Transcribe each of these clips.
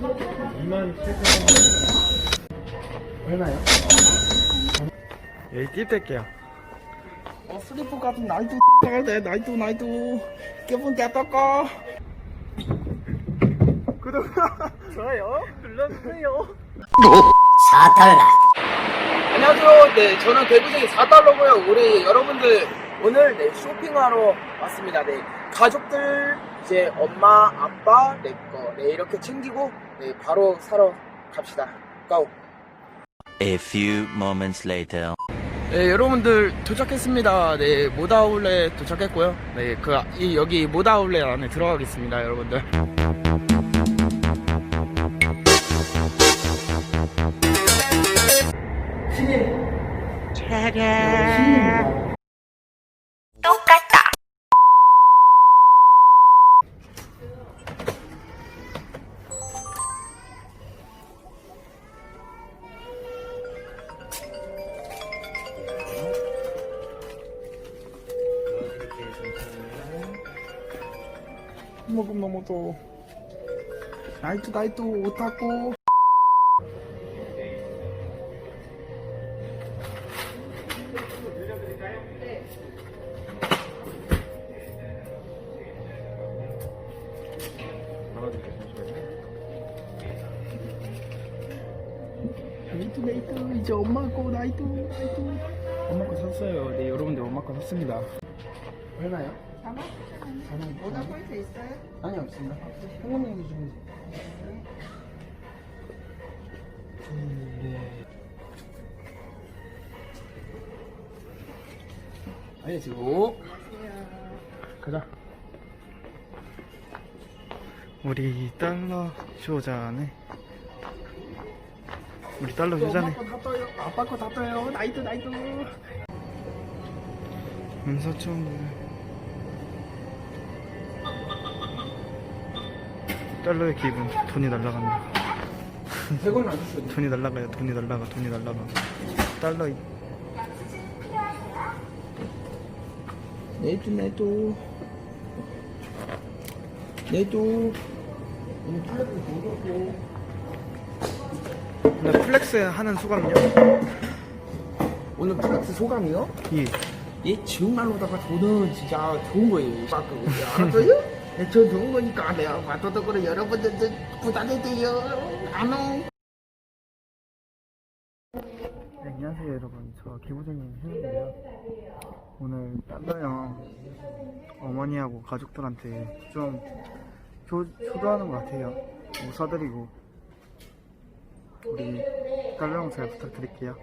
2만 7천 얼마요? 여기 팁 뗄게요 어, 슬리퍼 같은 나이도 X가 돼, 나이도, 나이도. 기분 개떡거. 구독 좋아요 눌러주세요 안녕하세요. 네, 저는 대구생이 4달러고요. 우리 여러분들 오늘 네, 쇼핑하러 왔습니다. 네, 가족들 이제 엄마, 아빠, 내 거, 네 이렇게 챙기고 네 바로 사러 갑시다. 고. A few moments later. 네, 여러분들 도착했습니다. 네, 모다울렛 도착했고요. 네, 그 이, 여기 모다울렛 안에 들어가겠습니다, 여러분들. 먹음 너무 더 나이트 나이트 오타쿠 나이트 나이트. 이제 엄마 거 나이트 나이트. 엄마 거 샀어요. 네 여러분들 엄마 거 샀습니다 얼마요? 4만 4만 오다 포인트 있어요? 아니 없습니다. 현금 얘기 좀. 네. 알려주고. 가자. 우리 달러 효자네 우리 달러 효자네 엄마 거다 떠요. 아빠 거다 떠요. 나이트 나이트. 문서총 달러의 기분 돈이 날라간다 100원 안 주셔도 돼. 돈이 날라가요 돈이 날라가 돈이 날라가 달러 이- 네이트 나이트. 네이트. 오늘. 나 플렉스 하는 소감이요? 오늘 플렉스 소감이요? 예얘 정말로다가 돈은 진짜 좋은 거예요. 깎고 알았어요? 네, 저 좋은 거니까 내가 맛도도 그래. 여러분들도 부담해드려. 안녕. 네, 안녕하세요 여러분. 저 기부쟁이 혜인이에요. 오늘 달러형 어머니하고 가족들한테 좀 효, 효도하는 것 같아요. 뭐 사드리고. 우리 달러형 잘 부탁드릴게요.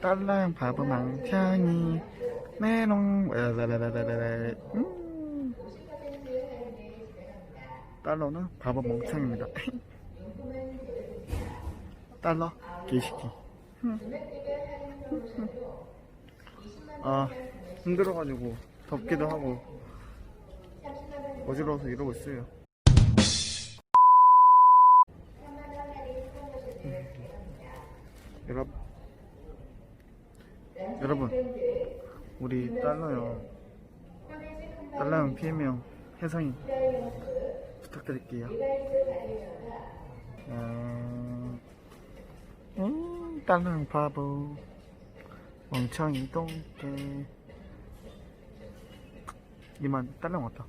달러형 바보 망창이 메롱. 음. 달러는 바보 멍청입니다. 달러 개시키. 아 힘들어가지고 덥기도 하고 어지러워서 이러고 있어요. 여러분. 여러분 우리 달러요. 달러형 PM형 혜성이 부탁드릴게요. 음, 음, 딸랑 바보. 멍청이 똥개. 이만 딸랑 왔다